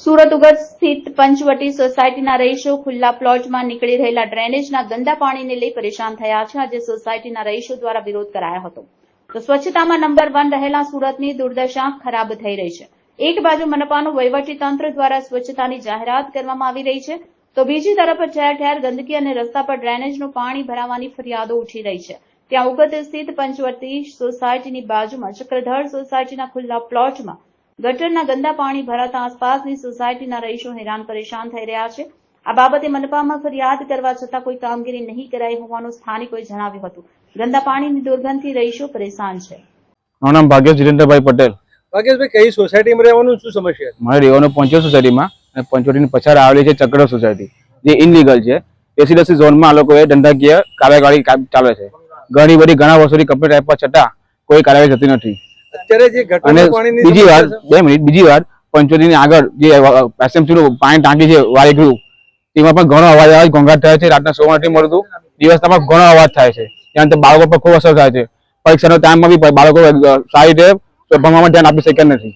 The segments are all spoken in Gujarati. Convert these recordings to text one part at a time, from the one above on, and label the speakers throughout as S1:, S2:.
S1: સુરત ઉગર સ્થિત પંચવટી સોસાયટીના રહીશો ખુલ્લા પ્લોટમાં નીકળી રહેલા ડ્રેનેજના ગંદા પાણીને લઈ પરેશાન થયા છે. આજે સોસાયટીના રહીશો દ્વારા વિરોધ કરાયો હતો. તો સ્વચ્છતામાં નંબર વન રહેલા સુરતની દુર્દશા ખરાબ થઈ રહી છે. એક બાજુ મનપાનું વહીવટી તંત્ર દ્વારા સ્વચ્છતાની જાહેરાત કરવામાં આવી રહી છે. તો બીજી તરફ ઠેર ઠેર ગંદકી અને રસ્તા પર ડ્રેનેજનું પાણી ભરાવાની ફરિયાદો ઉઠી રહી છે. ત્યાં ઉગત સ્થિત પંચવટી સોસાયટીની બાજુમાં ચક્રધર સોસાયટીના ખુલ્લા પ્લોટમાં ગટરના ગંદા પાણી ભરાતા આસપાસની સોસાયટીના રહીશો હેરાન પરેશાન થઈ રહ્યા છે. આ બાબતે મનપામાં ફરિયાદ કરવા છતાં કોઈ કામગીરી નહીં કરાઈ હોવાનું સ્થાનિકોએ જણાવ્યું હતું. ગંદા પાણીની દુર્ગંધથી રહીશો પરેશાન છે.
S2: મારું નામ ભાગ્યેશ જીરેન્દ્રભાઈ પટેલ.
S3: ભાગ્યશભાઈ કઈ સોસાયટીમાં રહેવાનું શું સમસ્યા? છે?
S2: મારે રહેવાનું પંચો સોસાયટીમાં અને પંચોટીની પછાડ આવેલી છે ચક્ર સોસાયટી જે ઇનલીગલ છે. રેસિડેન્સી ઝોનમાં આ લોકોએ ધંધાકીય કાર્યવાહી ચાલે છે. ઘણી બધી ઘણા વર્ષોથી કમ્પ્લીટ આપ્યા છતાં કોઈ કાર્યવાહી થતી નથી.
S3: અત્યારે જે
S2: અને
S3: પાણીની
S2: બીજી વાર બે મિનિટ બીજી વાર પંચોતેરની આગળ જે એસએમસી નું પાણી ટાંકી છે વાયગૃહ તેમાં પણ ઘણો અવાજ આવે ઘોંઘાટ થાય છે રાતના સોવા નથી મળતું દિવસના પણ ઘણો અવાજ થાય છે. ત્યાં તો બાળકો પર ખૂબ અસર થાય છે. પરીક્ષાનો ટાઈમમાં બી બાળકો સારી રીતે ભણવામાં ધ્યાન આપી શક્યા નથી.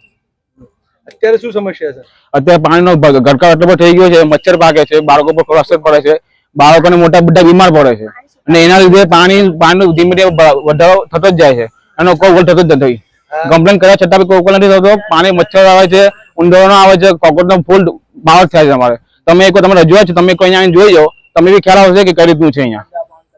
S3: અત્યારે શું સમસ્યા છે?
S2: અત્યારે પાણીનો ગરકાવ એટલો થઈ ગયો છે મચ્છર પાકે છે બાળકો પર અસર પડે છે બાળકોને મોટા બધા બીમાર પડે છે. અને એના લીધે પાણી પાણીનો ધીમે ધીમે વધારો થતો જ જાય છે. એનો કોઈ થતો જ નથી. કમ્પ્લેન કર્યા છતાં કોઈ ઉકેલ નથી થતો. પાણી મચ્છર આવે છે ઉંદરો આવે છે, કોકરોચનો ફૂલ બાવટ થાય છે અમારે. તમે એક તમે રજૂઆત છે, તમે કોઈ અહીંયા જોઈ જાઓ. તમને બી ખ્યાલ આવશે કે કઈ રીતનું છે અહીંયા.